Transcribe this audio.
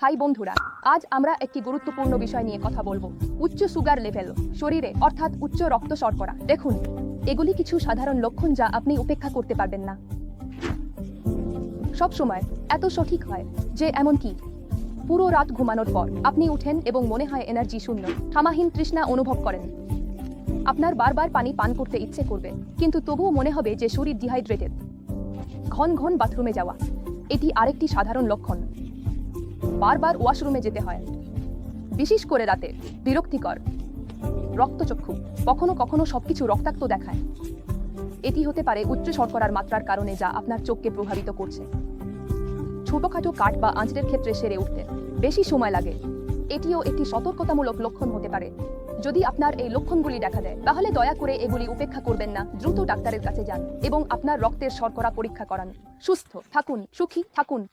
High বন্ধুরা, আজ আমরা একটি গুরুত্বপূর্ণ বিষয় নিয়ে কথা বলব, উচ্চ সুগার লেভেল শরীরে, অর্থাৎ উচ্চ রক্ত শর্করা। দেখুন, এগুলি কিছু সাধারণ লক্ষণ যা আপনি উপেক্ষা করতে পারবেন না। সব সময় এত সঠিক হয় যে এমন কি পুরো রাত ঘুমানোর পর আপনি উঠেন এবং মনে হয় এনার্জি শূন্য, থামাহীন তৃষ্ণা অনুভব করেন। আপনার বারবার পানি পান করতে ইচ্ছে করবে, কিন্তু তবুও মনে হবে যে শরীর ডিহাইড্রেটেড ঘন ঘন বাথরুমে যাওয়া, এটি আরেকটি সাধারণ লক্ষণ। বারবার ওয়াশরুমে যেতে হয়। বিশেষ করে রাতে বিরক্তিকর। রক্তচক্ষু। কখনো কখনো সবকিছু রক্তাক্ত দেখায়। এটি হতে পারে উচ্চ শর্করার মাত্রার কারণে যা আপনার চোখকে প্রভাবিত করছে। ছোটখাটো কাঠ বা আঁচড়ের ক্ষেত্রে সেরে উঠতে বেশি সময় লাগে। এটিও একটি সতর্কতামূলক লক্ষণ হতে পারে। যদি আপনার এই লক্ষণগুলি দেখা দেয়, তাহলে দয়া করে এগুলি উপেক্ষা করবেন না। দ্রুত ডাক্তারের কাছে যান এবং আপনার রক্তের শর্করা পরীক্ষা করান। সুস্থ থাকুন, সুখী থাকুন।